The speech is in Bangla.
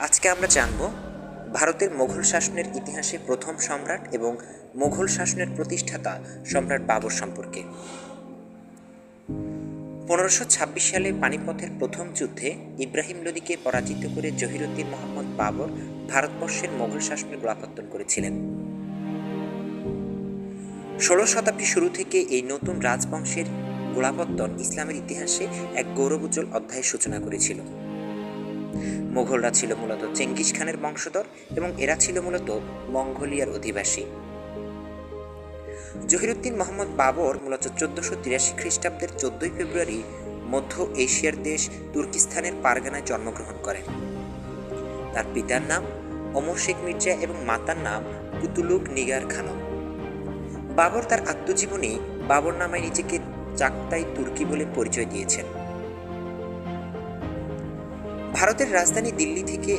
আজকে আমরা জানব ভারতের মোঘল শাসনের ইতিহাসে প্রথম সম্রাট এবং মোঘল শাসনের প্রতিষ্ঠাতা সম্রাট বাবর সম্পর্কে। পনেরোশো ছাব্বিশ সালে পানিপথের প্রথম যুদ্ধে ইব্রাহিম লোদিকে পরাজিত করে জহিরুদ্দিন মোহাম্মদ বাবর ভারতবর্ষের মোঘল শাসনের গোলাপত্তন করেছিলেন। ষোলো শতাব্দী শুরু থেকে এই নতুন রাজবংশের গোলাপত্তন ইসলামের ইতিহাসে এক গৌরবোজ্জ্বল অধ্যায়ের সূচনা করেছিল। মোঘলরা ছিল মূলত চেঙ্গিস খানের বংশধর এবং এরা ছিল মূলত মঙ্গোলিয়ার অধিবাসী। জহিরুদ্দিন মোহাম্মদ বাবর মূলত চোদ্দশো তিরাশি খ্রিস্টাব্দের চোদ্দই ফেব্রুয়ারি মধ্য এশিয়ার দেশ তুর্কিস্তানের পারগানায় জন্মগ্রহণ করেন। তার পিতার নাম অমর শেখ মির্জা এবং মাতার নাম কুতুলুক নিগার খানম। বাবর তার আত্মজীবনী বাবর নামে নিজেকে চাকতাই তুর্কি বলে পরিচয় দিয়েছেন। ভারতের রাজধানী দিল্লি থেকে